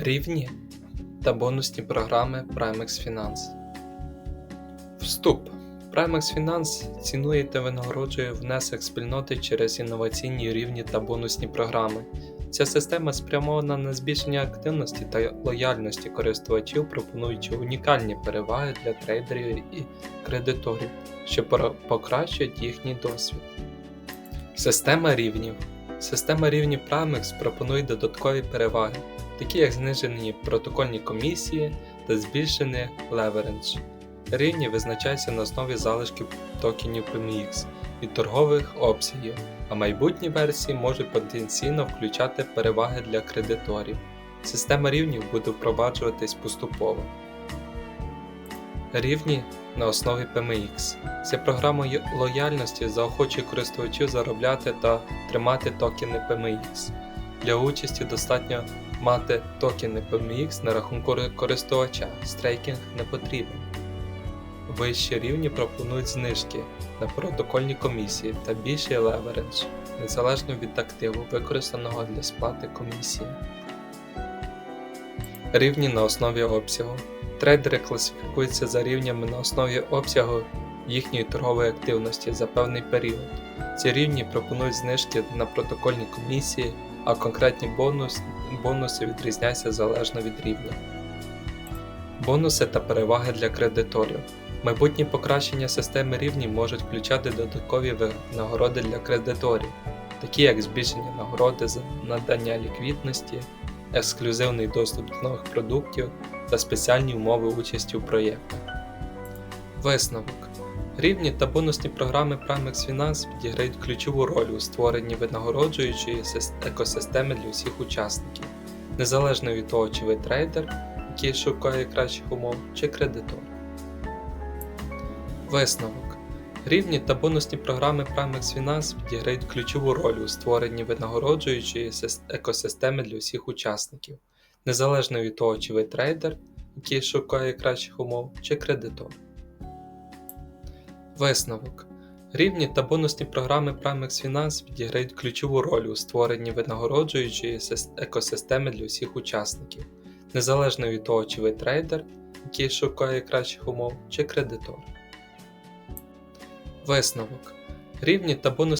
Рівні та бонусні програми Primex Finance. Вступ. Primex Finance цінує та винагороджує внесок спільноти через інноваційні рівні та бонусні програми. Ця система спрямована на збільшення активності та лояльності користувачів, пропонуючи унікальні переваги для трейдерів і кредиторів, що покращують їхній досвід. Система рівнів. Система рівнів Primex пропонує додаткові переваги, такі як знижені протокольні комісії та збільшений леверидж. Рівні визначаються на основі залишків токенів PMX і торгових обсягів, а майбутні версії можуть потенційно включати переваги для кредиторів. Система рівнів буде впроваджуватись поступово. Рівні на основі PMX. Ця програма лояльності заохочує користувачів заробляти та тримати токени PMX. Для участі достатньо мати токени PMX на рахунку користувача, стрейкінг не потрібен. Вищі рівні пропонують знижки на протокольні комісії та більший леверидж, незалежно від активу, використаного для сплати комісії. Рівні на основі обсягу. Трейдери класифікуються за рівнями на основі обсягу їхньої торгової активності за певний період. Ці рівні пропонують знижки на протокольні комісії, а конкретні бонус, бонуси відрізняються залежно від рівня. Бонуси та переваги для кредиторів. Майбутні покращення системи рівнів можуть включати додаткові винагороди для кредиторів, такі як збільшення нагороди за надання ліквідності, ексклюзивний доступ до нових продуктів та спеціальні умови участі у проєктах. Висновок. Рівні та бонусні програми Primex Finance відіграють ключову роль у створенні винагороджуючої екосистеми для усіх учасників, незалежно від того, чи ви трейдер, який шукає кращих умов, чи кредитор. Висновок. Рівні та бонусні програми Primex Finance відіграють ключову роль у створенні винагороджуючої екосистеми для усіх учасників, незалежно від того, чи ви трейдер, який шукає кращих умов, чи кредитор. Висновок. Рівні та бонусні програми Primex Finance відіграють ключову роль у створенні винагороджуючої екосистеми для всіх учасників, незалежно від того, чи ви трейдер, який шукає кращих умов, чи кредитор. Висновок. Рівні та бонусні